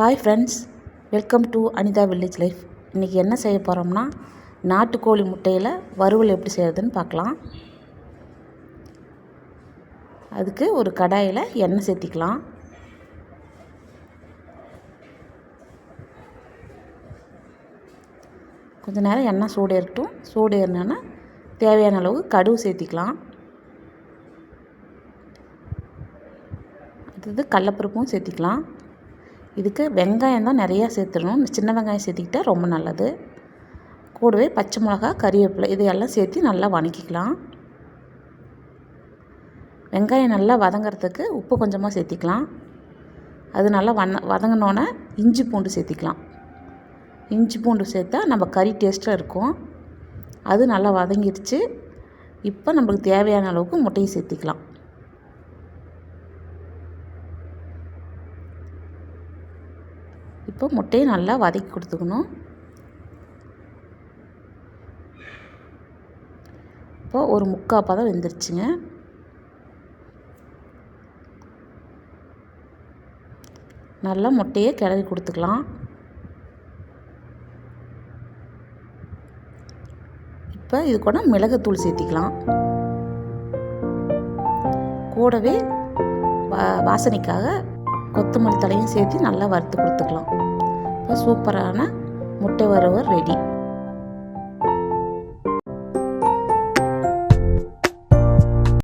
Hi friends welcome to Anitha village life இன்றைக்கி என்ன செய்ய போகிறோம்னா நாட்டுக்கோழி முட்டையில் வறுவல் எப்படி செய்கிறதுன்னு பார்க்கலாம். அதுக்கு ஒரு கடாயில் எண்ணெய் சேர்த்திக்கலாம். கொஞ்ச நேரம் எண்ணெய் சூடு ஏறட்டும். சூடு ஏறினோன்னா தேவையான அளவு கடுகு சேர்த்திக்கலாம். அடுத்தது கடலப்பருப்பும் சேர்த்திக்கலாம். இதுக்கு வெங்காயம் தான் நிறையா சேர்த்துடணும். சின்ன வெங்காயம் சேர்த்துக்கிட்டால் ரொம்ப நல்லது. கூடவே பச்சை மிளகா கறிவேப்பிலை இதையெல்லாம் சேர்த்து நல்லா வணக்கிக்கலாம். வெங்காயம் நல்லா வதங்கிறதுக்கு உப்பு கொஞ்சமாக சேர்த்திக்கலாம். அது நல்லா வண்ண வதங்கினோன்னே இஞ்சி பூண்டு சேர்த்திக்கலாம். இஞ்சி பூண்டு சேர்த்தா நம்ம கறி டேஸ்ட்டாக இருக்கும். அது நல்லா வதங்கிடுச்சு இப்போ நம்மளுக்கு தேவையான அளவுக்கு முட்டையை சேர்த்திக்கலாம். இப்போ முட்டையை நல்லா வதக்கி கொடுத்துக்கணும். இப்போ ஒரு முக்கால் பதம் வெந்துருச்சுங்க. நல்லா முட்டையை கிளறி கொடுத்துக்கலாம். இப்போ இது கூட மிளகுத்தூள் சேர்த்திக்கலாம். கூடவே வா வாசனைக்காக கொத்தமல்லி தலையும் சேர்த்து நல்லா வறுத்து கொடுத்துக்கலாம். இப்போ சூப்பரான முட்டை வறுவல் ரெடி